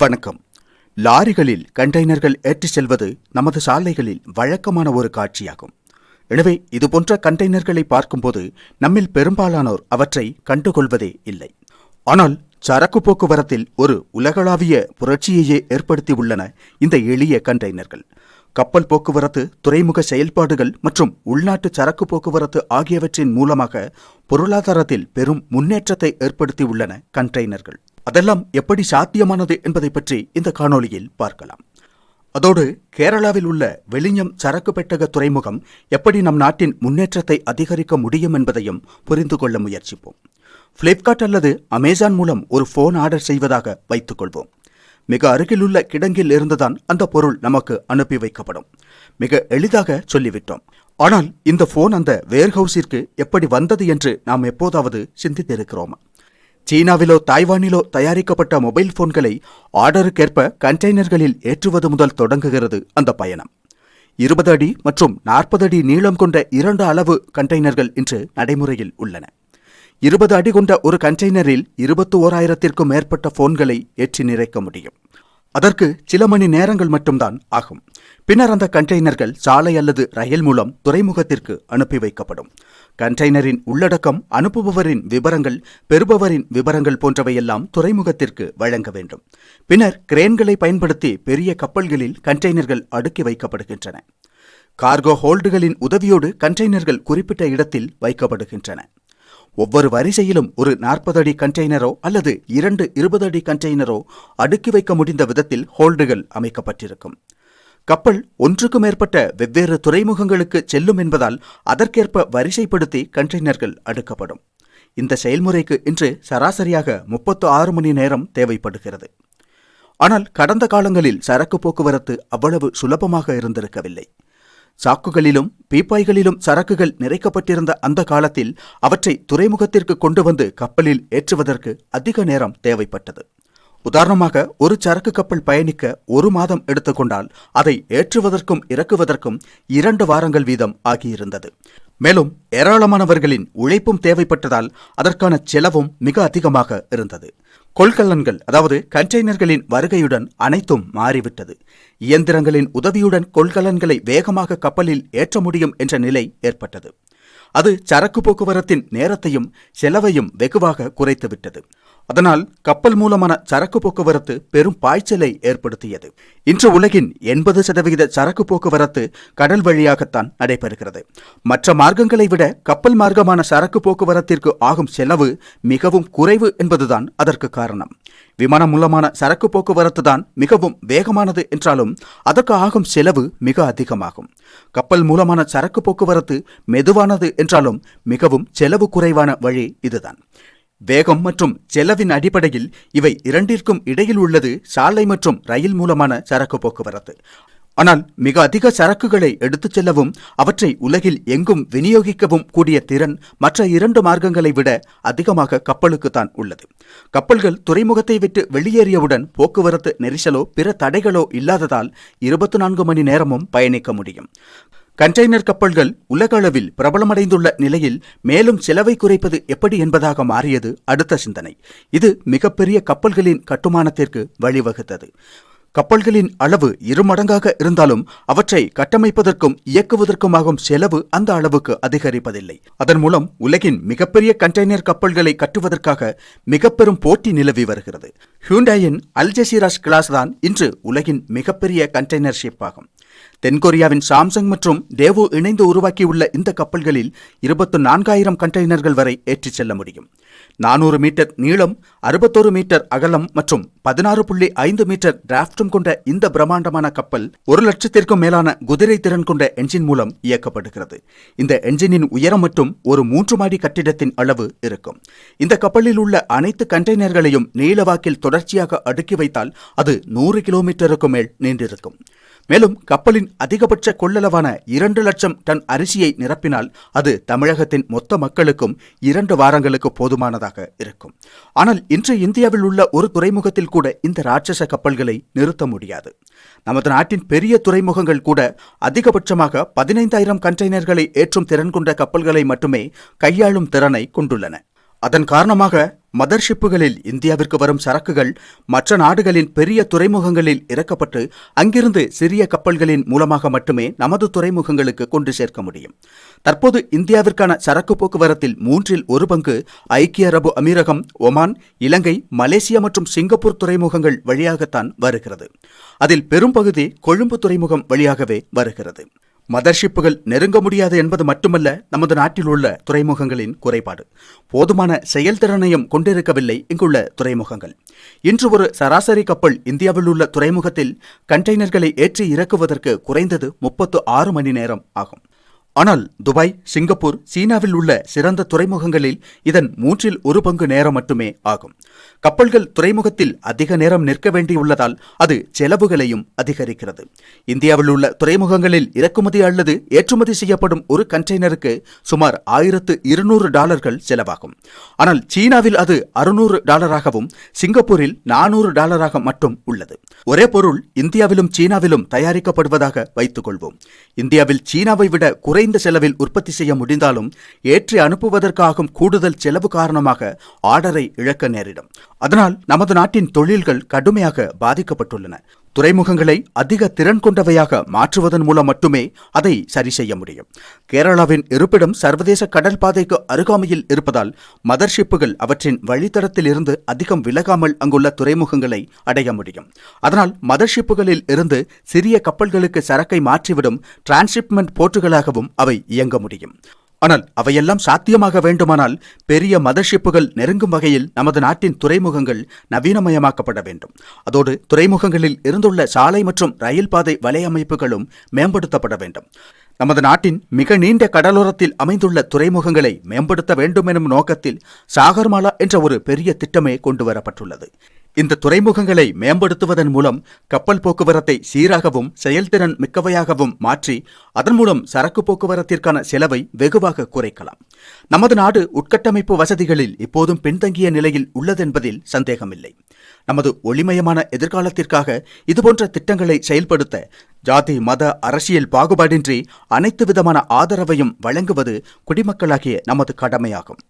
வணக்கம். லாரிகளில் கண்டெய்னர்கள் ஏற்றிச் செல்வது நமது சாலைகளில் வழக்கமான ஒரு காட்சியாகும். எனவே இதுபோன்ற கண்டெய்னர்களை பார்க்கும்போது நம்மில் பெரும்பாலானோர் அவற்றை கண்டுகொள்வதே இல்லை. ஆனால் சரக்கு போக்குவரத்தில் ஒரு உலகளாவிய புரட்சியையே ஏற்படுத்தியுள்ளன இந்த எளிய கண்டெய்னர்கள். கப்பல் போக்குவரத்து துறைமுக செயல்பாடுகள் மற்றும் உள்நாட்டு சரக்கு போக்குவரத்து ஆகியவற்றின் மூலமாக பொருளாதாரத்தில் பெரும் முன்னேற்றத்தை ஏற்படுத்தியுள்ளன கண்டெய்னர்கள். அதெல்லாம் எப்படி சாத்தியமானது என்பதை பற்றி இந்த காணொளியில் பார்க்கலாம். அதோடு கேரளாவில் உள்ள வெளிஞம் சரக்கு பெட்டக துறைமுகம் எப்படி நம் நாட்டின் முன்னேற்றத்தை அதிகரிக்க முடியும் என்பதையும் புரிந்து கொள்ள முயற்சிப்போம். பிளிப்கார்ட் அல்லது அமேசான் மூலம் ஒரு போன் ஆர்டர் செய்வதாக வைத்துக் கொள்வோம். மிக அருகிலுள்ள கிடங்கில் இருந்துதான் அந்த பொருள் நமக்கு அனுப்பி வைக்கப்படும். மிக எளிதாக சொல்லிவிட்டோம். ஆனால் இந்த போன் அந்த வேர்ஹவுஸிற்கு எப்படி வந்தது என்று நாம் எப்போதாவது சிந்தித்திருக்கிறோமா? சீனாவிலோ தாய்வானிலோ தயாரிக்கப்பட்ட மொபைல் போன்களை ஆர்டருக்கேற்ப கண்டெய்னர்களில் ஏற்றுவது முதல் தொடங்குகிறது அந்த பயணம். இருபது அடி மற்றும் நாற்பது அடி நீளம் கொண்ட இரண்டு அளவு கண்டெய்னர்கள் இன்று நடைமுறையில் உள்ளன. இருபது அடி கொண்ட ஒரு கண்டெய்னரில் இருபத்தி ஓராயிரத்திற்கும் மேற்பட்ட போன்களை ஏற்றி நிறைக்க முடியும். அதற்கு சில மணி நேரங்கள் மட்டும்தான் ஆகும். பின்னர் அந்த கண்டெய்னர்கள் சாலை அல்லது ரயில் மூலம் துறைமுகத்திற்கு அனுப்பி வைக்கப்படும். கண்டெய்னரின் உள்ளடக்கம் அனுப்புபவரின் விவரங்கள் பெறுபவரின் விவரங்கள் போன்றவையெல்லாம் துறைமுகத்திற்கு வழங்க வேண்டும். பின்னர் கிரேன்களை பயன்படுத்தி பெரிய கப்பல்களில் கண்டெய்னர்கள் அடுக்கி வைக்கப்படுகின்றன. கார்கோ ஹோல்டுகளின் உதவியோடு கண்டெய்னர்கள் குறிப்பிட்ட இடத்தில் வைக்கப்படுகின்றன. ஒவ்வொரு வரிசையிலும் ஒரு நாற்பது அடி கண்டெய்னரோ அல்லது இரண்டு இருபது அடி கண்டெய்னரோ அடுக்கி வைக்க முடிந்த விதத்தில் ஹோல்டுகள் அமைக்கப்பட்டிருக்கும். கப்பல் ஒன்றுக்கு மேற்பட்ட வெவ்வேறு துறைமுகங்களுக்கு செல்லும் என்பதால் அதற்கேற்ப வரிசைப்படுத்தி கண்டெய்னர்கள் அடுக்கப்படும். இந்த செயல்முறைக்கு இன்று சராசரியாக முப்பத்து ஆறு மணி நேரம் தேவைப்படுகிறது. ஆனால் கடந்த காலங்களில் சரக்கு போக்குவரத்து அவ்வளவு சுலபமாக இருந்திருக்கவில்லை. சாக்குகளிலும் பீப்பாய்களிலும் சரக்குகள் நிறைக்கப்பட்டிருந்த அந்த காலத்தில் அவற்றை துறைமுகத்திற்கு கொண்டு வந்து கப்பலில் ஏற்றுவதற்கு அதிக நேரம் தேவைப்பட்டது. உதாரணமாக ஒரு சரக்கு கப்பல் பயணிக்க ஒரு மாதம் எடுத்துக்கொண்டால் அதை ஏற்றுவதற்கும் இறக்குவதற்கும் இரண்டு வாரங்கள் வீதம் ஆகியிருந்தது. மேலும் ஏராளமானவர்களின் உழைப்பும் தேவைப்பட்டதால் அதற்கான செலவும் மிக அதிகமாக இருந்தது. கொள்கலன்கள் அதாவது கண்டெய்னர்களின் வருகையுடன் அனைத்தும் மாறிவிட்டது. இயந்திரங்களின் உதவியுடன் கொள்கலன்களை வேகமாக கப்பலில் ஏற்ற முடியும் என்ற நிலை ஏற்பட்டது. அது சரக்கு போக்குவரத்தின் நேரத்தையும் செலவையும் வெகுவாக குறைத்துவிட்டது. அதனால் கப்பல் மூலமான சரக்கு போக்குவரத்து பெரும் பாய்ச்சலை ஏற்படுத்தியது. இன்று உலகின் எண்பது சதவிகித சரக்கு போக்குவரத்து கடல் வழியாகத்தான் நடைபெறுகிறது. மற்ற மார்க்கங்களை விட கப்பல் மார்க்கமான சரக்கு போக்குவரத்திற்கு ஆகும் செலவு மிகவும் குறைவு என்பதுதான் அதற்கு காரணம். விமானம் மூலமான சரக்கு போக்குவரத்து தான் மிகவும் வேகமானது என்றாலும் அதற்கு ஆகும் செலவு மிக அதிகமாகும். கப்பல் மூலமான சரக்கு போக்குவரத்து மெதுவானது என்றாலும் மிகவும் செலவு குறைவான வழி இதுதான். வேகம் மற்றும் செலவின் அடிப்படையில் இவை இரண்டிற்கும் இடையில் உள்ளது சாலை மற்றும் ரயில் மூலமான சரக்கு போக்குவரத்து. ஆனால் மிக அதிக சரக்குகளை எடுத்துச் செல்லவும் அவற்றை உலகில் எங்கும் விநியோகிக்கவும் கூடிய திறன் மற்ற இரண்டு மார்க்கங்களை விட அதிகமாக கப்பலுக்குத்தான் உள்ளது. கப்பல்கள் துறைமுகத்தை விட்டு வெளியேறியவுடன் போக்குவரத்து நெரிசலோ பிற தடைகளோ இல்லாததால் இருபத்தி நான்கு மணி நேரமும் பயணிக்க முடியும். கண்டெய்னர் கப்பல்கள் உலக அளவில் பிரபலமடைந்துள்ள நிலையில் மேலும் செலவை குறைப்பது எப்படி என்பதாக மாறியது அடுத்த சிந்தனை. இது மிகப்பெரிய கப்பல்களின் கட்டுமானத்திற்கு வழிவகுத்தது. கப்பல்களின் அளவு இருமடங்காக இருந்தாலும் அவற்றை கட்டமைப்பதற்கும் இயக்குவதற்குமாகும் செலவு அந்த அளவுக்கு அதிகரிப்பதில்லை. அதன் மூலம் உலகின் மிகப்பெரிய கண்டெய்னர் கப்பல்களை கட்டுவதற்காக மிக பெரும் போட்டி நிலவி வருகிறது. ஹியூண்டாயின் அல்ஜெசிராஸ் கிளாஸ் தான் இன்று உலகின் மிகப்பெரிய கண்டெய்னர் ஷிப் ஆகும். தென்கொரியாவின் சாம்சங் மற்றும் டேவோ இணைந்து உருவாக்கியுள்ள இந்த கப்பல்களில் இருபத்து நான்காயிரம் கண்டெய்னர்கள் வரை ஏற்றிச் செல்ல முடியும். நானூறு மீட்டர் நீளம் அறுபத்தோரு மீட்டர் அகலம் மற்றும் பதினாறு புள்ளி ஐந்து மீட்டர் டிராப்டும் கொண்ட இந்த பிரம்மாண்டமான கப்பல் ஒரு லட்சத்திற்கும் மேலான குதிரை திறன் கொண்ட என்ஜின் மூலம் இயக்கப்படுகிறது. இந்த என்ஜினின் உயரம் மட்டும் ஒரு மூன்று மாடி கட்டிடத்தின் அளவு இருக்கும். இந்த கப்பலில் உள்ள அனைத்து கண்டெய்னர்களையும் நீளவாக்கில் தொடர்ச்சியாக அடுக்கி வைத்தால் அது நூறு கிலோமீட்டருக்கு மேல் நீண்டிருக்கும். மேலும் கப்பலின் அதிகபட்ச கொள்ளளவான இரண்டு லட்சம் டன் அரிசியை நிரப்பினால் அது தமிழகத்தின் மொத்த மக்களுக்கும் இரண்டு வாரங்களுக்கு போதுமானதாக இருக்கும். ஆனால் இன்று இந்தியாவில் உள்ள ஒரு துறைமுகத்தில் கூட இந்த ராட்சச கப்பல்களை நிறுத்த முடியாது. நமது நாட்டின் பெரிய துறைமுகங்கள் கூட அதிகபட்சமாக பதினைந்தாயிரம் கண்டெய்னர்களை ஏற்றும் திறன் கொண்ட கப்பல்களை மட்டுமே கையாளும் திறனை கொண்டுள்ளன. அதன் காரணமாக மதர்ஷிப்புகளில் இந்தியாவிற்கு வரும் சரக்குகள் மற்ற நாடுகளின் பெரிய துறைமுகங்களில் இறக்கப்பட்டு அங்கிருந்து சிறிய கப்பல்களின் மூலமாக மட்டுமே நமது துறைமுகங்களுக்கு கொண்டு சேர்க்க முடியும். தற்போது இந்தியாவிற்கான சரக்கு போக்குவரத்தில் மூன்றில் ஒரு பங்கு ஐக்கிய அரபு அமீரகம் ஒமான் இலங்கை மலேசியா மற்றும் சிங்கப்பூர் துறைமுகங்கள் வழியாகத்தான் வருகிறது. அதில் பெரும்பகுதி கொழும்பு துறைமுகம் வழியாகவே வருகிறது. மதர்ஷிப்புகள் நெருங்க முடியாது என்பது மட்டுமல்ல நமது நாட்டில் உள்ள துறைமுகங்களின் குறைபாடு. போதுமான செயல்திறனையும் கொண்டிருக்கவில்லை இங்குள்ள துறைமுகங்கள். இன்று ஒரு சராசரி கப்பல் இந்தியாவில் உள்ள துறைமுகத்தில் கண்டெய்னர்களை ஏற்றி இறக்குவதற்கு குறைந்தது முப்பத்து ஆறு மணி நேரம் ஆகும். ஆனால் துபாய் சிங்கப்பூர் சீனாவில் உள்ள சிறந்த துறைமுகங்களில் இதன் மூன்றில் ஒரு பங்கு நேரம் மட்டுமே ஆகும். கப்பல்கள் துறைமுகத்தில் அதிக நேரம் நிற்க வேண்டியுள்ளதால் அது செலவுகளையும் அதிகரிக்கிறது. இந்தியாவில் உள்ள துறைமுகங்களில் இறக்குமதி அல்லது ஏற்றுமதி செய்யப்படும் ஒரு கண்டெய்னருக்கு சுமார் ஆயிரத்து இருநூறு டாலர்கள் செலவாகும். ஆனால் சீனாவில் அது அறுநூறு டாலராகவும் சிங்கப்பூரில் நானூறு டாலராக மட்டும் உள்ளது. ஒரே பொருள் இந்தியாவிலும் சீனாவிலும் தயாரிக்கப்படுவதாக வைத்துக் கொள்வோம் இந்தியாவில் சீனாவை விட குறைந்த செலவில் உற்பத்தி செய்ய முடிந்தாலும் ஏற்றி அனுப்புவதற்காகும் கூடுதல் செலவு காரணமாக ஆர்டரை இழக்க நேரிடும். அதனால் நமது நாட்டின் தொழில்கள் கடுமையாக பாதிக்கப்பட்டுள்ளன. துறைமுகங்களை அதிக திறன் கொண்டவையாக மாற்றுவதன் மூலம் மட்டுமே அதை சரி செய்ய முடியும். கேரளாவின் இருப்பிடம் சர்வதேச கடல் பாதைக்கு அருகாமையில் இருப்பதால் மதர்ஷிப்புகள் அவற்றின் வழித்தடத்தில் இருந்து அதிகம் விலகாமல் அங்குள்ள துறைமுகங்களை அடைய முடியும். அதனால் மதர்ஷிப்புகளில் இருந்து சிறிய கப்பல்களுக்கு சரக்கை மாற்றிவிடும் டிரான்ஸ்ஷிப்மெண்ட் போர்ட்டுகளாகவும் அவை இயங்க முடியும். ஆனால் அவையெல்லாம் சாத்தியமாக வேண்டுமானால் பெரிய மதர்ஷிப்புகள் நெருங்கும் வகையில் நமது நாட்டின் துறைமுகங்கள் நவீனமயமாக்கப்பட வேண்டும். அதோடு துறைமுகங்களில் இருந்துள்ள சாலை மற்றும் ரயில் பாதை வலையமைப்புகளும் மேம்படுத்தப்பட வேண்டும். நமது நாட்டின் மிக நீண்ட கடலோரத்தில் அமைந்துள்ள துறைமுகங்களை மேம்படுத்த வேண்டும் எனும் நோக்கத்தில் சாகர்மாலா என்ற ஒரு பெரிய திட்டமே கொண்டுவரப்பட்டுள்ளது. இந்த துறைமுகங்களை மேம்படுத்துவதன் மூலம் கப்பல் போக்குவரத்தை சீராகவும் செயல்திறன் மிக்கவையாகவும் மாற்றி அதன் மூலம் சரக்கு போக்குவரத்திற்கான செலவை வெகுவாக குறைக்கலாம். நமது நாடு உட்கட்டமைப்பு வசதிகளில் இப்போதும் பின்தங்கிய நிலையில் உள்ளதென்பதில் சந்தேகமில்லை. நமது ஒளிமயமான எதிர்காலத்திற்காக இதுபோன்ற திட்டங்களை செயல்படுத்த ஜாதி மத அரசியல் பாகுபாடின்றி அனைத்து விதமான ஆதரவையும் வழங்குவது குடிமக்களாகிய நமது கடமையாகும்.